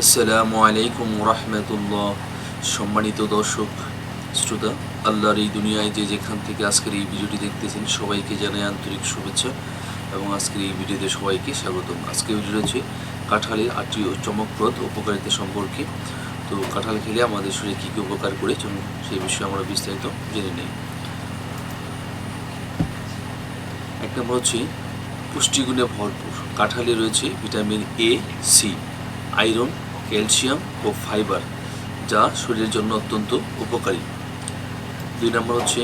আসসালামু আলাইকুম রহমতুল্লাহ সম্মানিত দর্শক, শ্রোতা, আল্লাহর এই দুনিয়ায় যে যেখান থেকে আজকের এই ভিডিওটি দেখতেছেন, সবাইকে জানাই আন্তরিক শুভেচ্ছা এবং আজকের এই ভিডিওতে সবাইকে স্বাগতম। আজকের ভিডিও হচ্ছে কাঁঠালের আটটি চমকপ্রদ উপকারিতা সম্পর্কে। তো কাঁঠাল খেলে আমাদের শরীরে কী কী উপকার করে চলুন সেই বিষয়ে আমরা বিস্তারিত জেনে নিই। এক নম্বর হচ্ছে পুষ্টিগুণে ভরপুর। কাঁঠালে রয়েছে vitamin A C iron, calcium O fibre, যা শরীরের জন্য অত্যন্ত উপকারী। দুই নম্বর হচ্ছে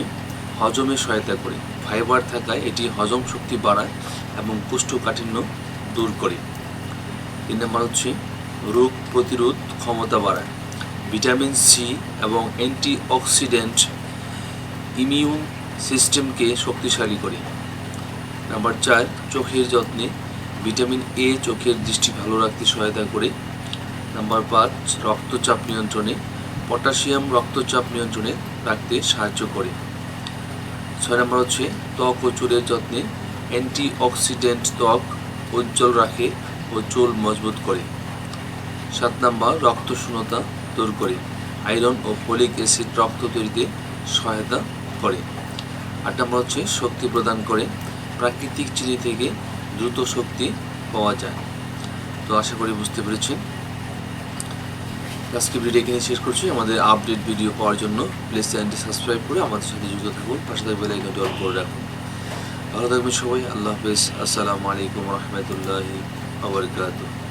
হজমে সহায়তা করে। ফাইবার থাকায় এটি হজম শক্তি বাড়ায় এবং কোষ্ঠকাঠিন্য দূর করে। তিন নম্বর হচ্ছে রোগ প্রতিরোধ ক্ষমতা বাড়ায়। ভিটামিন সি এবং অ্যান্টিঅক্সিডেন্ট ইমিউন সিস্টেমকে শক্তিশালী করে। নাম্বার চার, চোখের যত্নে ভিটামিন এ চোখের দৃষ্টি ভালো রাখতে সহায়তা করে। নাম্বার পাঁচ, রক্তচাপ নিয়ন্ত্রণে, পটাশিয়াম রক্তচাপ নিয়ন্ত্রণে রাখতে সাহায্য করে। ছয় নম্বর হচ্ছে ত্বক ও চুলের যত্নে অ্যান্টি অক্সিডেন্ট ত্বক উজ্জ্বল রাখে ও চুল মজবুত করে। সাত নম্বর রক্ত শূন্যতা দূর করে। আয়রন ও ফলিক অ্যাসিড রক্ত তৈরিতে সহায়তা করে। আট নম্বর হচ্ছে শক্তি প্রদান করে। প্রাকৃতিক চিনি থেকে দ্রুত শক্তি পাওয়া যায়। তো আশা করি বুঝতে পেরেছেন। আজকে ভিডিও এখানে শেষ করছি। আমাদের আপডেট ভিডিও পাওয়ার জন্য প্লিজ চ্যানেলটি সাবস্ক্রাইব করে আমাদের সাথে যুক্ত থাকুন। পাশে থাকবে লাইকটি অন করে রাখুন। ভালো থাকবেন সবাই। আল্লাহ হাফেজ। আসসালামু আলাইকুম রহমতুল্লাহি আবরকাতুহ